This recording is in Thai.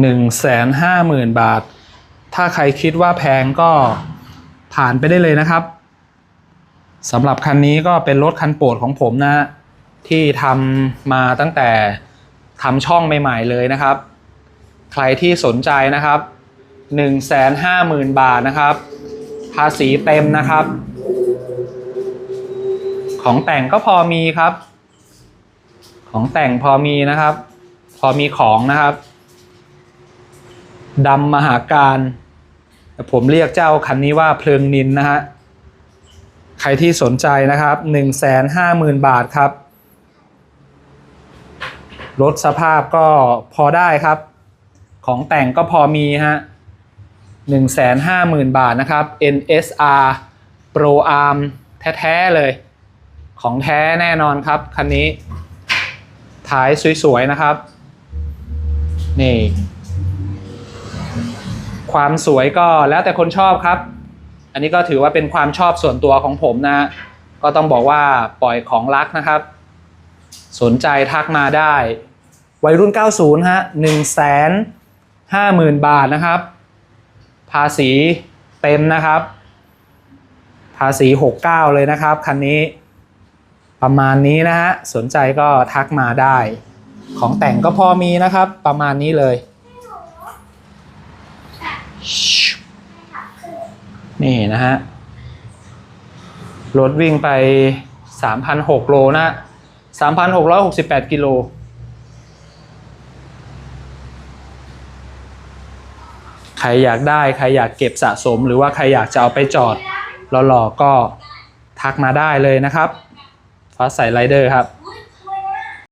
หนึ่งแสนห้าหมื่นบาท ถ้าใครคิดว่าแพงก็ผ่านไปได้เลยนะครับสำหรับคันนี้ก็เป็นรถคันโปรดของผมนะฮะที่ทำมาตั้งแต่ทำช่องใหม่ๆเลยนะครับ ใครที่สนใจนะครับ 150,000 บาทนะครับ ภาษีเต็มนะครับ ของแต่งก็พอมีครับ ของแต่งพอมีนะครับ พอมีของนะครับ ดำมหาการ ผมเรียกเจ้าคันนี้ว่าเพลิงนินนะฮะ ใครที่สนใจนะครับ150,000 บาทครับ รถสภาพก็พอได้ครับ ของแต่งก็พอมีฮะ150,000 บาทนะครับ NSR Pro Arm แท้ ๆ เลย ของแท้แน่นอนครับ คันนี้ ท้ายสวย ๆ นะครับ นี่ ความสวยก็แล้วแต่คนชอบครับ อันนี้ก็ถือว่าเป็นความชอบส่วนตัวของผมนะ ก็ต้องบอกว่าปล่อยของรักนะครับ สนใจทักมาได้ วัยรุ่น 90 ฮะ 1 5 0 0 0 0 บาทนะครับ ภาษีเต็มนะครับ ภาษี 69 เลยนะครับ คันนี้ประมาณนี้นะฮะ สนใจก็ทักมาได้ ของแต่งก็พอมีนะครับ ประมาณนี้เลย นี่นะฮะ รถวิ่งไป3,600โลนะ 3,668 กิโล ใครอยากได้ ใครอยากเก็บสะสม หรือว่าใครอยากจะเอาไปจอดหล่อๆก็ทักมาได้เลยนะครับ ฟ้าใสไรเดอร์ครับ